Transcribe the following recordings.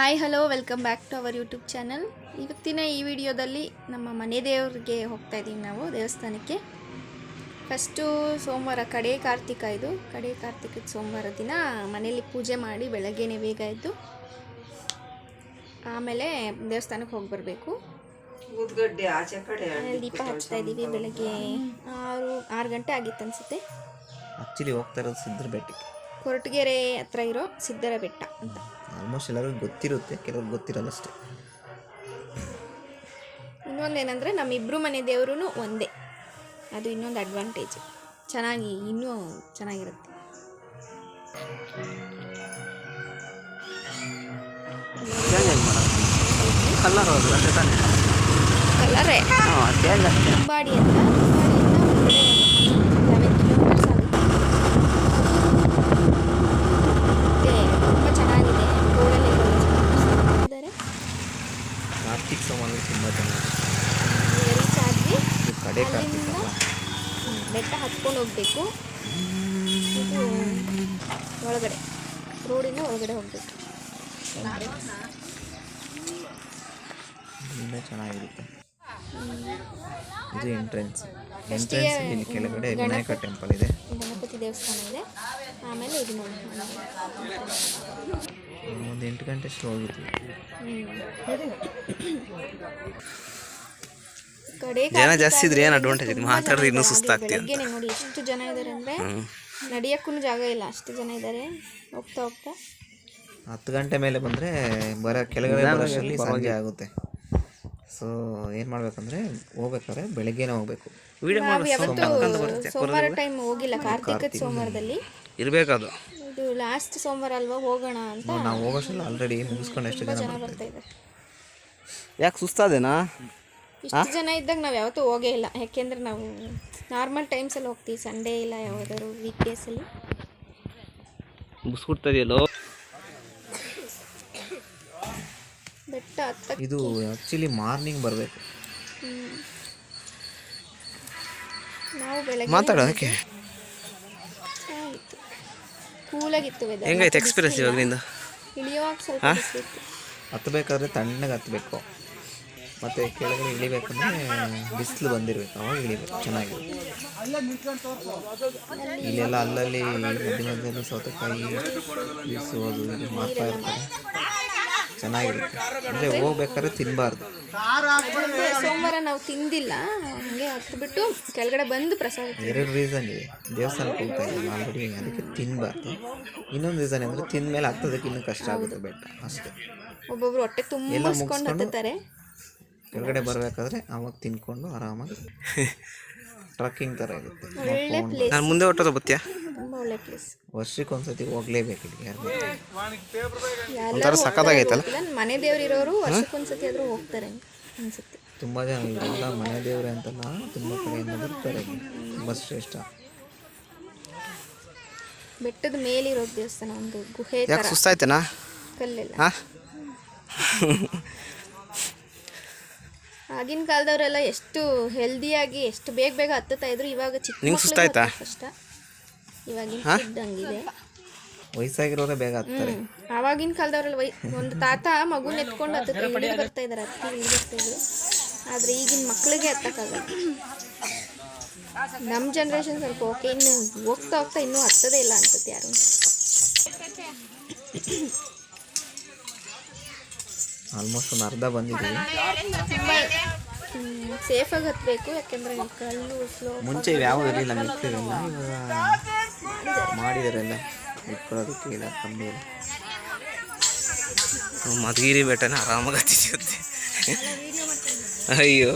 Hi hello welcome back to our YouTube channel ಇವತ್ತಿನ ಈ ವಿಡಿಯೋದಲ್ಲಿ ನಮ್ಮ ಮನೆ ದೇವ್ರಿಗೆ ಹೋಗ್ತಾ ಇದ್ದೀವಿ ನಾವು ದೇವಸ್ಥಾನಕ್ಕೆ. ಫಸ್ಟು ಸೋಮವಾರ ಕಡೆ ಕಾರ್ತಿಕ ಇದು. ಕಡೆ ಕಾರ್ತಿಕದ ಸೋಮವಾರ ದಿನ ಮನೆಯಲ್ಲಿ ಪೂಜೆ ಮಾಡಿ ಬೆಳಗ್ಗೆನೇ ಬೇಗ ಇದ್ದು ಆಮೇಲೆ ದೇವಸ್ಥಾನಕ್ಕೆ ಹೋಗಿ ಬರಬೇಕು. ಊದ್ಗಡ್ಡೆ ಆಚೆ ಕಡೆ ದೀಪ ಹಚ್ತಾ ಇದ್ದೀವಿ ಬೆಳಗ್ಗೆ. ಆರು ಆರು ಗಂಟೆ ಆಗಿತ್ತು ಅನಿಸುತ್ತೆ. ಆ್ಯಕ್ಚುಲಿ ಹೋಗ್ತಾ ಇರೋದು ಸಿದ್ಧರ ಬೆಟ್ಟಕ್ಕೆ ಕೊರಟಗೆರೆ ಹತ್ರ ಇರೋ ಸಿದ್ದರ ಬೆಟ್ಟ ಅಂತ. ಆಲ್ಮೋಸ್ಟ್ ಎಲ್ಲರಿಗೂ ಗೊತ್ತಿರುತ್ತೆ ಕೆಲವ್ರಿಗೆ ಗೊತ್ತಿರಲ್ಲ ಅಷ್ಟೇ. ಇನ್ನೊಂದೇನೆಂದರೆ ನಮ್ಮಿಬ್ಬರು ಮನೆ ದೇವರು ಒಂದೇ. ಅದು ಇನ್ನೊಂದು ಅಡ್ವಾಂಟೇಜ್ ಚೆನ್ನಾಗಿ ಇನ್ನೂ ಚೆನ್ನಾಗಿರುತ್ತೆ. ಕಲರೇ ಅಷ್ಟೇ ಅಂಬಾಡಿ ಅಂತ ಅಂಬಾಡಿಯಿಂದ ಒಂದು ಲೆವೆನ್ ಕಿಲೋಮೀಟರ್ಸ್ ಆಗುತ್ತೆ ಮತ್ತು ತುಂಬ ಚೆನ್ನಾಗಿದೆ ರೋಡಲ್ಲಿ ಕಾರ್ತಿಕ್ ಸೋಮವಾರ ತುಂಬ ಆದ್ವಿ ಇದು ಕಡೆ ಕಾರ್ತಿಕ್ ಬೆಟ್ಟ ಹತ್ಕೊಂಡು ಹೋಗ್ಬೇಕು. ಇದು ಒಳಗಡೆ ರೋಡಿನ ಒಳಗಡೆ ಹೋಗಬೇಕು. ತುಂಬ ಚೆನ್ನಾಗಿರುತ್ತೆ. ಇದು ಎಂಟ್ರೆನ್ಸ್ ಎಂಟ್ರೆನ್ಸ್ ಇಲ್ಲಿ ಕೆಳಗಡೆ ವಿನಾಯಕ ಟೆಂಪಲ್ ಇದೆ. ಗಣಪತಿ ದೇವಸ್ಥಾನ ಇದೆ. ಆಮೇಲೆ ಇದು ನೋಡಿ ಒಂದು ಎಂಟು ಗಂಟೆ ಅಷ್ಟು ಹೋಗಿದ್ವಿ ಕಡೆ ಜನ ಜಾಸ್ತಿ ಇದ್ರೆ ಏನು ಅಡ್ವಾಂಟೇಜ್ ಇದೆ ಮಾತಾಡಿದ್ರೆ ಇನ್ನೂ ಬೆಳಗ್ಗೆನೆ ನೋಡಿ ಎಷ್ಟು ಜನ ಇದ್ದಾರೆ ಅಂದ್ರೆ ನಡಿಯಕ್ಕೂ ಜಾಗ ಇಲ್ಲ. ಅಷ್ಟು ಜನ ಇದ್ದಾರೆ ಹೋಗ್ತಾ ಹೋಗ್ತಾ. ಹತ್ತು ಗಂಟೆ ಮೇಲೆ ಬಂದರೆ ಬರೋ ಕೆಳಗಡೆ ಬರೋಷ್ಟರಲ್ಲಿ ಸಂಜೆ ಆಗುತ್ತೆ. ಸೊ ಏನು ಮಾಡ್ಬೇಕಂದ್ರೆ ಹೋಗ್ಬೇಕಾದ್ರೆ ಬೆಳಗ್ಗೆನೇ ಹೋಗ್ಬೇಕು. ವಿಡಿಯೋ ನಾವು ಯಾವತ್ತು ಸೋಮವಾರ ಟೈಮ್ ಹೋಗಿಲ್ಲ. ಕಾರ್ತಿಕದ ಸೋಮವಾರದಲ್ಲಿ. ಇರಬೇಕದು ಇದು ಲಾಸ್ಟ್ ಸೋಮವಾರ ಅಲ್ವಾ ಹೋಗೋಣ ಅಂತ? ನಾವು ಹೋಗೋಷ್ಟಲ್ಲ ಆಲ್ರೆಡಿ ಮುಗಿಸ್ಕೊಂಡು ಎಷ್ಟು ಜನ ಬರ್ತಾ ಇದ್ದಾರೆ. ಯಾಕೆ ಸುಸ್ತಾದೇನಾ? ಇಷ್ಟು ಜನ ಇದ್ದಾಗ ನಾವು ಯಾವತ್ತೂ ಹೋಗೇ ಇಲ್ಲ. ಯಾಕೆಂದ್ರೆ ನಾವು ನಾರ್ಮಲ್ ಟೈಮ್ಸಲ್ಲಿ ಹೋಗ್ತೀವಿ. ಸಂಡೇ ಇಲ್ಲ ಯಾವ್ದಾದ್ರು ವೀಕ್ ಡೇಸಲ್ಲಿ ಮುಗಿಸ್ಬಿಡ್ತದೆಯಲ್ಲೋ ಬೆಟ್ಟ ಹತ್ತ ಇದು ಆ್ಯಕ್ಚುಲಿ ಮಾರ್ನಿಂಗ್ ಬರಬೇಕು. ನಾವು ಬೆಳಗ್ಗೆ ಮಾತಾಡೋ ಯಾಕೆ? ಚೆನ್ನಾಗಿತ್ತು ಕೂಲಾಗಿತ್ತು ವೆದರ್ ಹೆಂಗೈತೆ ಎಕ್ಸ್ಪೀರಿಯನ್ಸ್ ಇವಾಗ ನಿಂದು? ಇಳಿಯುವಾಗ ಸ್ವಲ್ಪ ಬಿಸಿಲಿತ್ತು. ಹತ್ತಬೇಕಾದ್ರೆ ತಣ್ಣಗೆ ಹತ್ತಬೇಕು ಮತ್ತು ಕೆಳಗಡೆ ಇಳಿಬೇಕಂದ್ರೆ ಬಿಸಿಲು ಬಂದಿರಬೇಕು ಅವಾಗ ಇಳಿಬೇಕು ಚೆನ್ನಾಗಿರುತ್ತೆ. ಇಲ್ಲೆಲ್ಲ ಅಲ್ಲಲ್ಲಿ ಮಧ್ಯ ಮಧ್ಯದಲ್ಲಿ ಸೌತೆಕಾಯಿ ಬೀಸುವುದು ಇದು ಮಾಡ್ತಾ ಇರ್ತಾರೆ. ಚೆನ್ನಾಗಿರುತ್ತೆ. ಅಂದರೆ ಹೋಗ್ಬೇಕಾದ್ರೆ ತಿನ್ನಬಾರ್ದು ಸೋಮವಾರ ನಾವು ತಿಂದಿಲ್ಲ ಹಂಗೆ ಹತ್ಬಿಟ್ಟು ಕೆಳಗಡೆ ಬಂದು ಪ್ರಸಾದ. ಎರಡು ರೀಸನ್ ಇದೆ. ದೇವಸ್ಥಾನಕ್ಕೆ ಹೋಗ್ತಾ ಇದ್ದೀವಿ ಆಲ್ರೆಡಿ ಅದಕ್ಕೆ ತಿನ್ನಬಾರ್ದು ಇನ್ನೊಂದು ರೀಸನ್ ಅಂದರೆ ತಿಂದಮೇಲೆ ಹತ್ತೋದಕ್ಕೆ ಇನ್ನೂ ಕಷ್ಟ ಆಗುತ್ತೆ ಬೆಟ್ಟ ಅಷ್ಟೇ. ಒಬ್ಬೊಬ್ರು ಹೊಟ್ಟೆ ಹತ್ತುತ್ತಾರೆ. ಕೆಳಗಡೆ ಬರಬೇಕಾದ್ರೆ ಅವಾಗ ತಿನ್ಕೊಂಡು ಆರಾಮಾಗಿ ಟ್ರಕ್ಕಿಂಗ್ ಥರ ಇರುತ್ತೆ. ಒಳ್ಳೆ ನಾನು ಮುಂದೆ ಹೊಟ್ಟೋದು ಬತ್ತಿಯಾ? ತುಂಬ ಒಳ್ಳೆ ಪ್ಲೇಸ್ ವರ್ಷಕ್ಕೆ ಒಂದ್ಸತಿ ಹೋಗ್ಲೇಬೇಕು ಇಲ್ಲಿ ಯಾರು ಎಲ್ಲರೂ ಸಖತ್ತಾಗೈತಲ್ಲ? ಮನೆ ದೇವ್ರು ಇರೋರು ವರ್ಷಕ್ಕೊಂದ್ಸತಿ ಆದ್ರೂ ಹೋಗ್ತಾರೆ ಅನ್ಸುತ್ತೆ. ತುಂಬ ಜನ ಇಲ್ಲ ಮನೆ ದೇವ್ರೆ ಅಂತಲ್ಲ ತುಂಬ ಕಡೆಯಿಂದ ಬರ್ತಾರೆ. ಇಲ್ಲಿ. ತುಂಬ ಶ್ರೇಷ್ಠ. ಬೆಟ್ಟದ ಮೇಲಿರೋ ದೇವಸ್ಥಾನ ಒಂದು ಗುಹೆ ಯಾಕೆ ತರ. ಸುಸ್ತಾಯ್ತೇನಾ? ಕಲ್ಲೆಲ್ಲ. ಹಾಂ? ಆಗಿನ ಕಾಲದವರೆಲ್ಲ ಎಷ್ಟು ಹೆಲ್ದಿಯಾಗಿ ಎಷ್ಟು ಬೇಗ ಬೇಗ ಹತ್ತುತ್ತಾ ಇದ್ರು ಇವಾಗ ಚಿಕ್ಕ ನಿಂಗ್ ಸುಸ್ತಾಯ್ತಾ? ಕಷ್ಟ. ಇವಾಗಿನ ವಯಸ್ಸಾಗಿರೋರೇ ಬೇಗ ಹತ್ತಾರೆ. ಆವಾಗಿನ ಕಾಲದವರಲ್ಲಿ ವೈ ಒಂದು ತಾತ ಮಗುನ ಎತ್ಕೊಂಡು ಹತ್ತಿರ ಬರ್ತಾ ಇದ್ದಾರೆ ಹತ್ತಿ ಇಳಿದು ಬರ್ತಾ ಇದ್ರು. ಆದರೆ ಈಗಿನ ಮಕ್ಕಳಿಗೆ ಹತ್ತಕ್ಕಾಗಲ್ಲ. ನಮ್ಮ ಜನ್ರೇಷನ್ ಸ್ವಲ್ಪ ಓಕೆ ಇನ್ನು ಹೋಗ್ತಾ ಹೋಗ್ತಾ ಇನ್ನೂ ಹತ್ತದೇ ಇಲ್ಲ ಅನ್ಸುತ್ತೆ ಯಾರು. ಆಲ್ಮೋಸ್ಟ್ ಒಂದು ಅರ್ಧ ಬಂದಿದ್ದೀವಿ. ಸೇಫಾಗಿ ಹತ್ತಬೇಕು ಯಾಕೆಂದರೆ ಕಲ್ಲು ಸ್ಲೋ ಮುಂಚೆ ಯಾವ ಇರಲಿಲ್ಲ ಇಟ್ಟಿರಲಿಲ್ಲ ಇವಾಗ ಮಾಡಿದಾರೆಲ್ಲ ಇಟ್ಕೊಳ್ಳೋದಕ್ಕೆ ಇಲ್ಲ ಕಮ್ಮಿ ಇಲ್ಲ. ಮಧುಗಿರಿ ಬೆಟ್ಟನ ಆರಾಮಾಗಿ ಹತ್ತಿಸುತ್ತೆ ಅಯ್ಯೋ.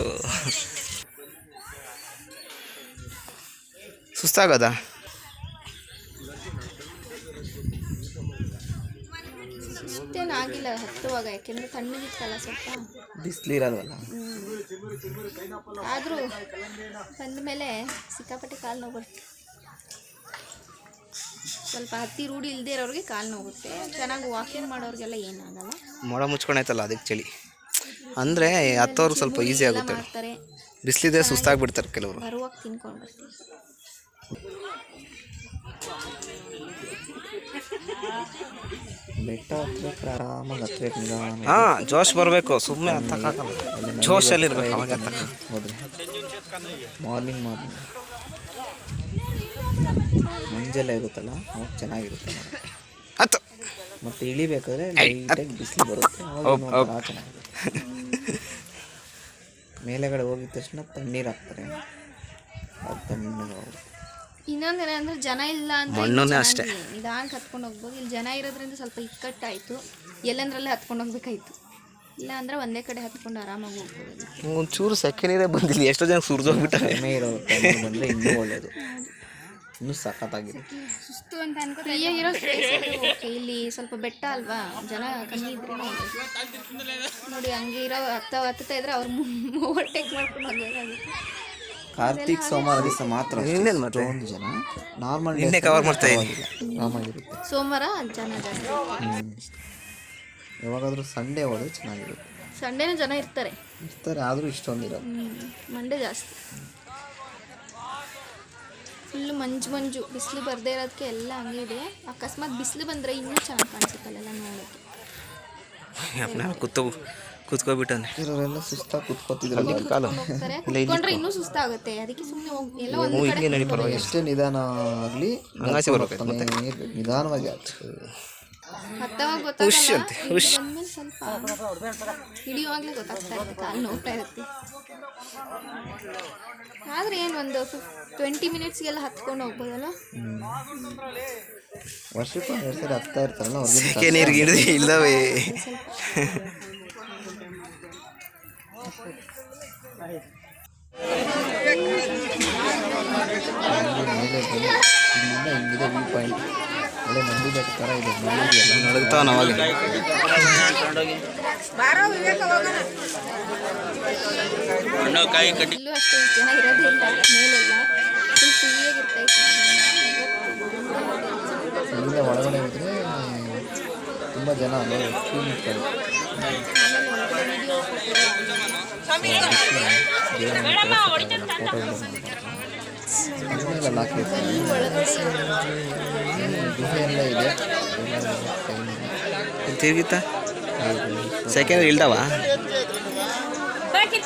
ಸುಸ್ತಾಗದ? ಆಗಿಲ್ಲ ಹತ್ತುವಾಗ ಯಾಕೆಂದ್ರೆ ತಣ್ಣಗಿತ್ತಲ್ಲ ಸ್ವಲ್ಪ. ಬಿಸಿಲಿರಲ್ವಲ್ಲ? ಆದರೂ ಬಂದ ಮೇಲೆ ಸಿಕ್ಕಾಪಟ್ಟೆ ಕಾಲು ನೋವು ಬರುತ್ತೆ ಸ್ವಲ್ಪ ಹತ್ತಿ ರೂಢಿ ಇಲ್ಲದೆ ಇರೋರಿಗೆ ಕಾಲು ನೋವುತ್ತೆ ಚೆನ್ನಾಗಿ ವಾಕಿಂಗ್ ಮಾಡೋರಿಗೆಲ್ಲ ಏನಾಗಲ್ಲ. ಮೊಳ ಮುಚ್ಕೊಂಡೈತಲ್ಲ ಅದಕ್ಕೆ ಚಳಿ? ಅಂದರೆ ಹತ್ತೋರು ಸ್ವಲ್ಪ ಈಸಿ ಆಗುತ್ತೆ. ಮಾಡ್ತಾರೆ. ಬಿಸಿಲಿದ್ರೆ ಸುಸ್ತಾಗ್ಬಿಡ್ತಾರೆ ಕೆಲವರು. ಬರುವಾಗ ತಿನ್ಕೊಂಡು ಬರ್ತೀವಿ ಬೆಟ್ಟ ಹತ್ಬೇಕು ಆರಾಮಾಗಿ ಹತ್ಬೇಕು ನಿಧಾನ ಹಾಂ ಜೋಶ್ ಬರಬೇಕು. ಸುಮ್ಮನೆ ಹತ್ತಕ್ಕಾಗಲ್ಲ ಜೋಶಲ್ಲಿ ಇರ್ಬೇಕು ಅವಾಗ ಹತ್ತಕ್ಕೆ ಹೋದ್ರೆ ಮಾರ್ನಿಂಗ್ ಮಾರ್ನಿಂಗ್ ಮುಂಜಾನೆ ಇರುತ್ತಲ್ಲ ಅವಾಗ ಚೆನ್ನಾಗಿರುತ್ತೆ. ಹತ್ತು ಮತ್ತೆ ಇಳಿಬೇಕಾದ್ರೆ ಲೈಟಾಗಿ ಬಿಸಿಲು ಬರುತ್ತೆ. ಅವಾಗ ಚೆನ್ನಾಗಿರುತ್ತೆ. ಮೇಲೆಗಡೆ ಹೋಗಿದ ತಕ್ಷಣ ತಣ್ಣೀರು ಹಾಕ್ತಾರೆ ಅದು ತಣ್ಣಗೆ ಇನ್ನೊಂದೇನಂದ್ರೆ ಜನ ಇಲ್ಲ ಅಂತ ಮಣ್ಣುನೇ ಅಷ್ಟೇ. ನಿಧಾನಕ್ಕೆ ಹತ್ಕೊಂಡು ಹೋಗ್ಬೋದು. ಇಲ್ಲಿ ಜನ ಇರೋದ್ರಿಂದ ಸ್ವಲ್ಪ ಇಕ್ಕಟ್ಟಾಯಿತು. ಎಲ್ಲಂದ್ರಲ್ಲೇ ಹತ್ಕೊಂಡು ಹೋಗ್ಬೇಕಾಯ್ತು ಇಲ್ಲ ಅಂದ್ರೆ ಒಂದೇ ಕಡೆ ಹತ್ಕೊಂಡು ಆರಾಮಾಗಿ ಹೋಗ್ಬೋದು. ಒಂಚೂರು ಸೆಕೆ ನೀರೇ ಬಂದಿಲ್ಲ. ಎಷ್ಟೋ ಜನ ಸುರಿದೋಗ್ಬಿಟ್ಟಾರೆ. ಕಡಿಮೆ ಇರೋ ಬಂದರೆ ಇನ್ನೂ ಒಳ್ಳೆಯದು ಇನ್ನೂ ಸಖತ್ತಾಗಿದೆ. ಸುಸ್ತು ಅಂತ ಅನ್ಕೋತಾ ಇರೋ ಓಕೆ ಇಲ್ಲಿ ಸ್ವಲ್ಪ ಬೆಟ್ಟ ಅಲ್ವಾ? ಜನ ಕಮ್ಮಿ ಇದ್ರೆ ನೋಡಿ. ಹಂಗೆ ಇರೋ ಹತ್ತ ಹತ್ತುತ್ತಾ ಇದ್ರೆ ಅವ್ರು ಓವರ್ಟೇಕ್ ಮಾಡ್ಕೊಂಡು ಹೋಗ್ಬೇಕಾಗುತ್ತೆ ಕಾರ್ತಿಕ್ ಸೋಮವಾರ ದಿವಸ ಮಾತ್ರ ಇನ್ನೇನ್ ಮತ್ತೆ? ಎಷ್ಟೊಂದು ಜನ. ನಾರ್ಮಲ್ ನಿನ್ನೆ ಕವರ್ ಮಾಡ್ತಾ ಇದೀನಿ. ಇರುತ್ತೆ. ಸೋಮವಾರ ಜನ ಜಾಸ್ತಿ ಯಾವಾಗಾದರೂ ಸಂಡೇ ಹೋದ್ರೆ ಚೆನ್ನಾಗಿರುತ್ತೆ. ಸಂಡೇನೂ ಜನ ಇರ್ತಾರೆ. ಇರ್ತಾರೆ ಆದರೂ ಇಷ್ಟೊಂದಿರೋದು ಮಂಡೇ ಜಾಸ್ತಿ. ಫುಲ್ಲು ಮಂಜು ಮಂಜು. ಬಿಸಿಲು ಬರದೇ ಇರೋದಕ್ಕೆ ಎಲ್ಲ ಹಂಗೆ ಇದೆ. ಅಕಸ್ಮಾತ್ ಬಿಸಿಲು ಬಂದರೆ ಇನ್ನೂ ಚೆನ್ನಾಗಿ ಕಾಣಿಸುತ್ತಲ್ಲ ನೋಡೋಕ್ಕೆ ಅಪ್ಪನ ಕೂತು ಕೂತ್ಕೊಬಿಟ್ಟಾನೆ ಇರೋರೆಲ್ಲ ಸುಸ್ತಾಗಿ ಕಾಲು ಇಲ್ಲ ಕುತ್ಕೊಂಡ್ರೆ ಇನ್ನೂ ಸುಸ್ತಾಗುತ್ತೆ. ಅದಕ್ಕೆ ಸುಮ್ಮನೆ ಹೋಗಿ ಎಲ್ಲ ಒಂದು ಹ್ಞೂ ಕಡೆ ಹಿಂಗೆ ನಡಿ ಪರವಾಗಿಲ್ಲ. ಎಷ್ಟೇ ನಿಧಾನ ಆಗಲಿ ಹಂಗಾಸೆ ಬರ್ಬೇಕು ಮತ್ತೆ. ನಿಧಾನವಾಗಿ ಆಯ್ತು ಹತ್ತವಾಗ ಗೊತ್ತಾಗಲ್ಲ? ಬಂದ್ಮೇಲೆ ಸ್ವಲ್ಪ ಹಿಡಿಯುವಾಗಲೇ ಗೊತ್ತಾಗ್ತಾ ಇರುತ್ತೆ. ಕಾಲು ನೋಡ್ತಾ ಇರುತ್ತೆ. ಆದರೆ ಏನು ಒಂದು ಟ್ವೆಂಟಿ ಮಿನಿಟ್ಸ್ಗೆಲ್ಲ ಹತ್ಕೊಂಡು ಹೋಗ್ಬೋದಲ್ಲ? ವರ್ಷಕ್ಕೆ ಒಂದು ಎರಡು ಸರಿ ಹತ್ತಾ ಇರ್ತಾರಲ್ಲ ಅವ್ರಿಗೆ ನೀರಿಗೆ ಇಲ್ಲವೇ ಒಳ್ಳೆ ಇದೆ ಒಳಗಡೆ ಹೋದರೆ ತುಂಬಾ ಜನ ಅಲ್ಲೇ ಕ್ಯೂ ಫೋಟೋ ಹಾಕಿರ್ತಾರೆ ಗುಹೆ ಎಲ್ಲ ಇದೆ ತಿರ್ಗಿತ್ತ ಸೆಕೆ ಇಲ್ದವಾ? ಇಲ್ದವ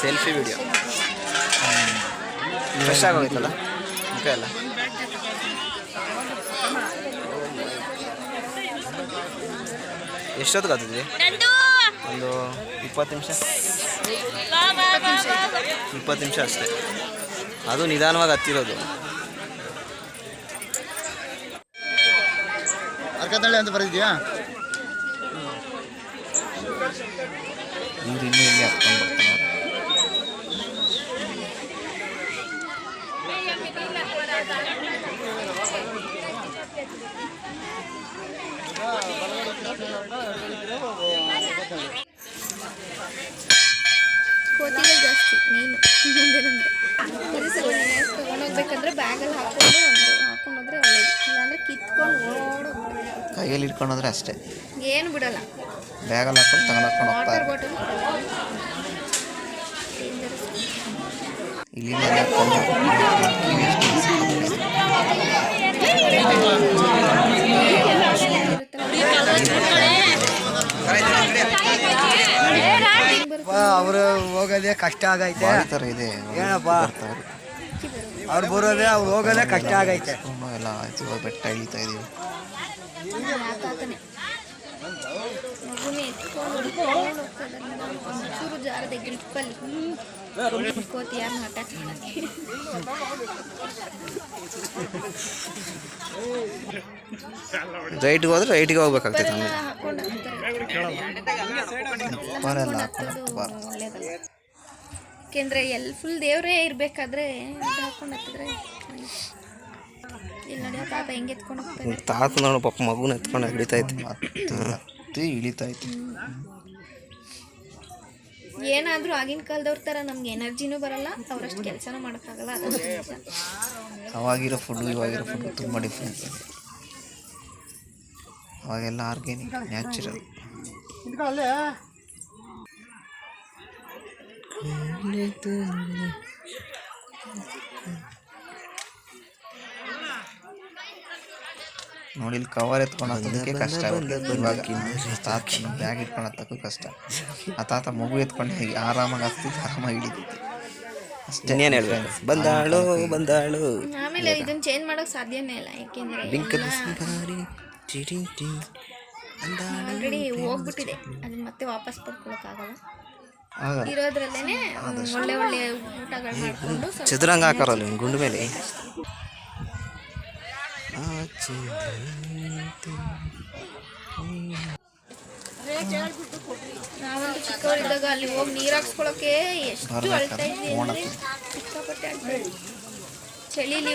ಸೆಲ್ಫಿ ವಿಡಿಯೋ. ಫ್ರೆಶ್ ಆಗೋಯ್ತಲ್ಲ ಮುಖ ಎಲ್ಲ? ಎಷ್ಟೊತ್ತಿಗೆ ಆಗ್ತಿದ್ವಿ ಒಂದು ಇಪ್ಪತ್ತು ನಿಮಿಷ? ಇಪ್ಪತ್ತು ನಿಮಿಷ ಅಷ್ಟೇ. ಅದು ನಿಧಾನವಾಗಿ ಹತ್ತಿರೋದು. ಅರ್ಕತಳ್ಳಿ ಅಂತ ಬರೆದಿದ್ಯಾ? ಇವ್ರು ಇನ್ನೂ ಇಲ್ಲಿ ಹತ್ಕೊಂಡು ಬರ್ತಾರೆ ಕೋತಿಗಳು ಜಾಸ್ತಿ ಮೇನ್. ಇದು ಸಲ ತೊಗೊಂಡೋಗ್ಬೇಕಂದ್ರೆ ಬ್ಯಾಗಲ್ಲಿ ಹಾಕೊಂಡು ಒಂದು ಹಾಕೊಂಡು ಹೋದ್ರೆ ಒಳ್ಳೇದು. ಇಲ್ಲಾಂದ್ರೆ ಕಿತ್ಕೊಂಡು ಓಡೋಗ್ಬಿಡೋದು ಕೈಯಲ್ಲಿ ಇಟ್ಕೊಂಡೋದ್ರೆ ಅಷ್ಟೇ. ಏನು ಬಿಡಲ್ಲ. ಬ್ಯಾಗಲ್ಲಿ ಹಾಕೊಂಡು ತಗೊಂಡು ಹಾಕೊಂಡು ಹೋಗ್ತಾರೆ. ವಾಟರ್ ಬಾಟಲ್ ಹಾಕೊಂಡು ಅವರು ಹೋಗೋದೇ ಕಷ್ಟ ಆಗೈತೆ. ಬಾವಿ ಥರ ಇದೆ. ಏನಪ್ಪ? ಅವ್ರು ಬರೋದೇ ಅವ್ರು ಹೋಗೋದೇ ಕಷ್ಟ ಆಗೈತೆ. ತುಂಬ ಎಲ್ಲ ಆಯ್ತು ಬೆಟ್ಟ ಇಳಿತಾ ಇದೀವಿ. ಚೂರು ಜಾರದ ಗ್ರಿಪ್ಪಲ್ಲಿ ಕೋತಿ ಯಾರನ್ನ ಅಟ್ಯಾಕ್ ಮಾಡಕ್ಕೆ ರೈಟ್ಗೆ ಹೋದ್ರೆ ರೈಟ್ಗೆ ಹೋಗ್ಬೇಕಾಗ್ತೈತೆ ಯಾಕೆಂದ್ರೆ ಎಲ್ಲಿ ಫುಲ್ ದೇವರೇ ಇರಬೇಕಾದ್ರೆ ಇದು ಹಾಕೊಂಡು ಹತ್ತಿದ್ರೆ ಇಲ್ಲಿ ನಡೆಯೋ ತಾತ ಹೆಂಗೆ ಎತ್ಕೊಂಡು ತಾತ ನೋಡು ಪಾಪ ಮಗುನ ಎತ್ಕೊಂಡು ಹಿಡಿತೈತೆ ಇತ್ತು ಏನಾದರೂ ಆಗಿನ ಕಾಲದವ್ರ ಥರ ನಮ್ಗೆ ಎನರ್ಜಿನೂ ಬರಲ್ಲ ಅವ್ರಷ್ಟು ಕೆಲಸನೂ ಮಾಡೋಕ್ಕಾಗಲ್ಲ ಅವಾಗಿರೋ ಫುಡ್ ಇವಾಗಿರೋ ಫುಡ್ ತುಂಬ ಡಿಫ್ರೆನ್ಸ್ ಇದೆ ಅವಾಗೆಲ್ಲ ಆರ್ಗ್ಯಾನಿಕ್ ನ್ಯಾಚುರಲ್ ನೋಡಿ ಇಲ್ಲಿ ಕವರ್ ಎತ್ಕೊಂಡು ಹತ್ತೋದಕ್ಕೆ ಕಷ್ಟ ಆಗುತ್ತೆ ಇವಾಗ ತಾತ ಬ್ಯಾಗ್ ಇಟ್ಕೊಂಡು ಹತ್ತಕ್ಕೂ ಕಷ್ಟ. ಆ ತಾತ ಮಗು ಎತ್ಕೊಂಡು ಹೇಗೆ ಆರಾಮಾಗಿ ಹತ್ತಿದ್ದು ಆರಾಮಾಗಿ ಹಿಡಿದಿತ್ತು ಅಷ್ಟೇ ಏನು ಹೇಳ್ಬೇಕು? ಬಂದಾಳು ಬಂದಾಳು. ಆಮೇಲೆ ಇದನ್ನ ಚೇಂಜ್ ಮಾಡೋಕೆ ಸಾಧ್ಯನೇ ಇಲ್ಲ ಯಾಕೆಂದ್ರೆ ಆಲ್ರೆಡಿ ಹೋಗ್ಬಿಟ್ಟಿದೆ. ಅದನ್ನ ಮತ್ತೆ ವಾಪಸ್ ಪಡ್ಕೊಳಕ್ಕಾಗಲ್ಲ ಆಗಲ್ಲ. ಇರೋದ್ರಲ್ಲೇನೆ ಒಳ್ಳೆ ಒಳ್ಳೆ ಊಟಗಳು ಮಾಡ್ಕೊಂಡು ಸ್ವಲ್ಪ ಚದುರಂಗ ಹಾಕಾರಲ್ಲ ಗುಂಡು ಮೇಲೆ? ಅಲ್ಲಿ ಹೋಗಿ ನೀರು ಹಾಕ್ಸ್ಕೊಳಕ್ಕೆ ಎಷ್ಟು ಚಳಿಲಿ.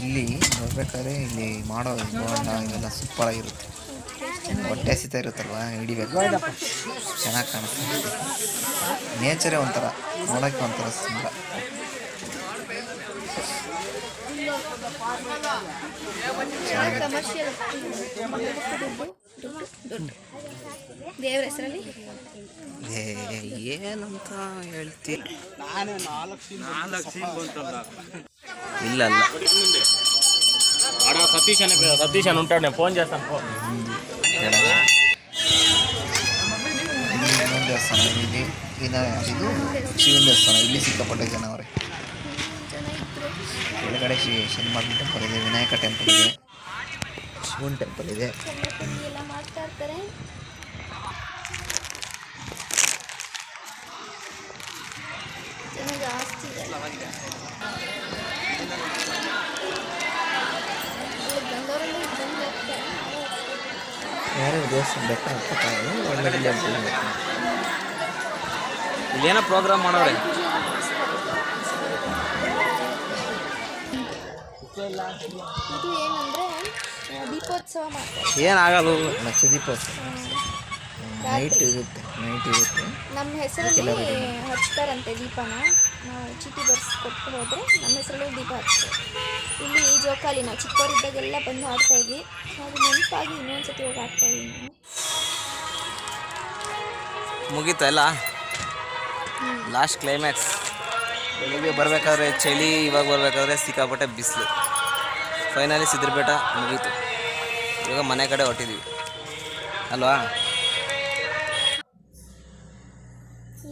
ಇಲ್ಲಿ ಬರ್ಬೇಕಾದ್ರೆ ಇಲ್ಲಿ ಮಾಡೋ ಬೋಂಡ ಇವೆಲ್ಲ ಸೂಪರ್ ಆಗಿರುತ್ತೆ. ಹೊಟ್ಟೆ ಹಸಿತಾ ಇರುತ್ತಲ್ವಾ, ಹಿಡಿಬೇಕು. ಚೆನ್ನಾಗಿ ಕಾಣಿಸ್ತದೆ ನೇಚರೇ ಒಂಥರ ನೋಡೋಕ್ಕೆ ಒಂಥರ ಸುಂದರ. ಕಮರ್ಷಿಯಲ್ ದುಡ್ಡು ದುಡ್ಡು ದುಡ್ಡು ದೇವ್ರ ಹೆಸರಲ್ಲಿ ಏ ಏನಂತ ಹೇಳ್ತಿ ಇಲ್ಲ ಅಲ್ಲ ఆడ సతీష్ అనే పే- సతీష్ అని ఉంటాడు నేను ఫోన్ చేస్తాను ఫోన్ ಕೆಳಗೆ ಇಲ್ಲಿ ಇನ್ನೊಂದು ದೇವಸ್ಥಾನ ಇಲ್ಲಿ ಇನ್ನ ಇದು ಶಿವನ ದೇವಸ್ಥಾನ ಇಲ್ಲಿ ಸಿಕ್ಕಾಪಟ್ಟೆ ಜನ ಅವರೇ ಚೆನ್ನಾಗಿತ್ತು ಕೆಳಗಡೆ ಶ್ರೀ ಶನಿಮಹಾತ್ಮ ಟೆಂಪಲ್ ಇದೆ ವಿನಾಯಕ ಟೆಂಪಲ್ ಇದೆ. ಶಿವನ್ ಟೆಂಪಲ್ ಇದೆ. ಯಾರು ಬೆಟ್ಟ ಇಲ್ಲೇನೋ ಪ್ರೋಗ್ರಾಮ್ ಮಾಡವ್ರೆ. ಇದು ಏನಂದ್ರೆ ದೀಪೋತ್ಸವ ಮಾಡ್ತಾರೆ. ಏನಾಗಲ್ಲ ಲಕ್ಷ ದೀಪೋತ್ಸವ. ನೈಟ್ ಇರುತ್ತೆ ನೈಟ್ ಇರುತ್ತೆ. ನಮ್ಮ ಹೆಸರಲ್ಲಿ ಹಚ್ತಾರಂತೆ ದೀಪನ. ನಾವು ಚೀಟಿ ಬರ್ಸಿ ಕೊಟ್ಟು ಹೋದರೆ ನಮ್ಮ ಹೆಸರಲ್ಲಿ ದೀಪ ಹಚ್ತಾರೆ. ಇಲ್ಲಿ ಜೋಕಾಲಿ ನಾವು ಚಿಕ್ಕವರಿದ್ದಾಗೆಲ್ಲ ಬಂದು ಆಡ್ತಾ ಇದ್ವಿ. ಅದು ನೆನಪಾಗಿ ಇನ್ನೊಂದ್ಸತಿ ಹೋಗಿ ಆಡ್ತಾ ಇದ್ವಿ ನಾವು ಮುಗೀತು ಎಲ್ಲ? ಲಾಸ್ಟ್ ಕ್ಲೈಮ್ಯಾಕ್ಸ್ ಬೆಳಿಗ್ಗೆ ಬರಬೇಕಾದ್ರೆ ಚಳಿ ಇವಾಗ ಬರಬೇಕಾದ್ರೆ ಸಿಕ್ಕಾಪಟ್ಟೆ ಬಿಸಿಲು. ಫೈನಲಿ ಸಿದ್ರಬೇಟ ಮುಗೀತು. ಇವಾಗ ಮನೆ ಕಡೆ ಹೊಟ್ಟಿದ್ವಿ ಅಲ್ವಾ?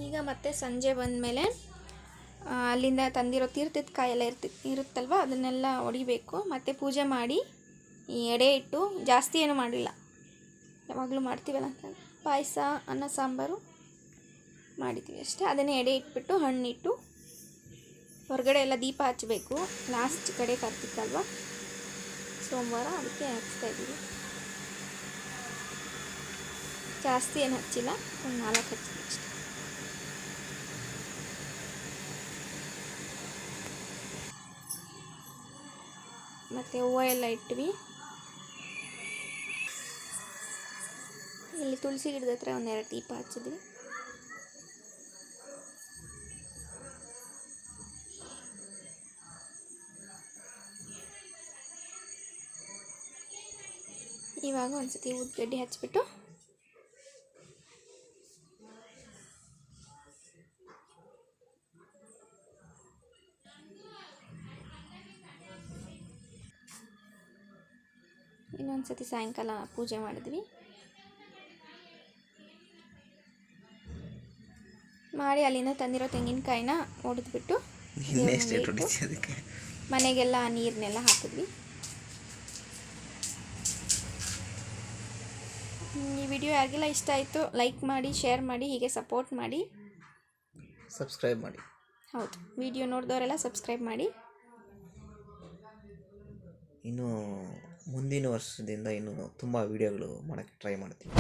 ಈಗ ಮತ್ತೆ ಸಂಜೆ ಬಂದಮೇಲೆ ಅಲ್ಲಿಂದ ತಂದಿರೋ ತೀರ್ಥದ ಕಾಯೆಲ್ಲ ಇರ್ತಿ, ಇರುತ್ತಲ್ವ? ಅದನ್ನೆಲ್ಲ ಹೊಡಿಬೇಕು ಮತ್ತು ಪೂಜೆ ಮಾಡಿ, ಈ ಎಡೆ ಇಟ್ಟು ಜಾಸ್ತಿ ಏನು ಮಾಡಿಲ್ಲ. ಯಾವಾಗಲೂ ಮಾಡ್ತೀವಲ್ಲ ಅಂತ. ಪಾಯಸ, ಅನ್ನ, ಸಾಂಬಾರು ಮಾಡಿದ್ದೀವಿ ಅಷ್ಟೇ. ಅದನ್ನೇ ಎಡೆ ಇಟ್ಬಿಟ್ಟು ಹಣ್ಣಿಟ್ಟು ಹೊರಗಡೆ ಎಲ್ಲ ದೀಪ ಹಚ್ಚಬೇಕು. ಲಾಸ್ಟ್ ಕಡೆ ಕರ್ತಿತ್ತಲ್ವ ಸೋಮವಾರ ಅದಕ್ಕೆ ಹಚ್ತಾ ಇದ್ದೀವಿ. ಜಾಸ್ತಿ ಏನು ಹಚ್ಚಿಲ್ಲ, ಒಂದು ನಾಲ್ಕು ಹಚ್ಚಿದೆ ಅಷ್ಟೆ. ಮತ್ತು ಹೂವು ಎಲ್ಲ ಇಟ್ವಿ. ಇಲ್ಲಿ ತುಳಸಿ ಗಿಡದ ಹತ್ರ ಒಂದೆರಡು ದೀಪ ಹಚ್ಚಿದ್ವಿ. ಇವಾಗ ಒಂದ್ಸತಿ ಉದ್ಗಡ್ಡೆ ಹಚ್ಬಿಟ್ಟು ಇನ್ನೊಂದು ಸತಿ ಸಾಯಂಕಾಲ ಪೂಜೆ ಮಾಡಿದ್ವಿ. ಮಾಡಿ ಅಲ್ಲಿಂದ ತಂದಿರೋ ತೆಂಗಿನಕಾಯಿನ ಒಡೆದ್ಬಿಟ್ಟು ಮನೆಗೆಲ್ಲ ನೀರನ್ನೆಲ್ಲ ಹಾಕಿದ್ವಿ. ಈ ವಿಡಿಯೋ ಯಾರಿಗೆಲ್ಲ ಇಷ್ಟ ಆಯಿತು ಲೈಕ್ ಮಾಡಿ ಶೇರ್ ಮಾಡಿ ಹೀಗೆ ಸಪೋರ್ಟ್ ಮಾಡಿ. ಸಬ್ಸ್ಕ್ರೈಬ್ ಮಾಡಿ. ಹೌದು ವಿಡಿಯೋ ನೋಡಿದವರೆಲ್ಲ ಸಬ್ಸ್ಕ್ರೈಬ್ ಮಾಡಿ. ಇನ್ನು ಮುಂದಿನ ವರ್ಷದಿಂದ ಇನ್ನು ತುಂಬ ವಿಡಿಯೋಗಳು ಮಾಡೋಕ್ಕೆ ಟ್ರೈ ಮಾಡ್ತೀನಿ.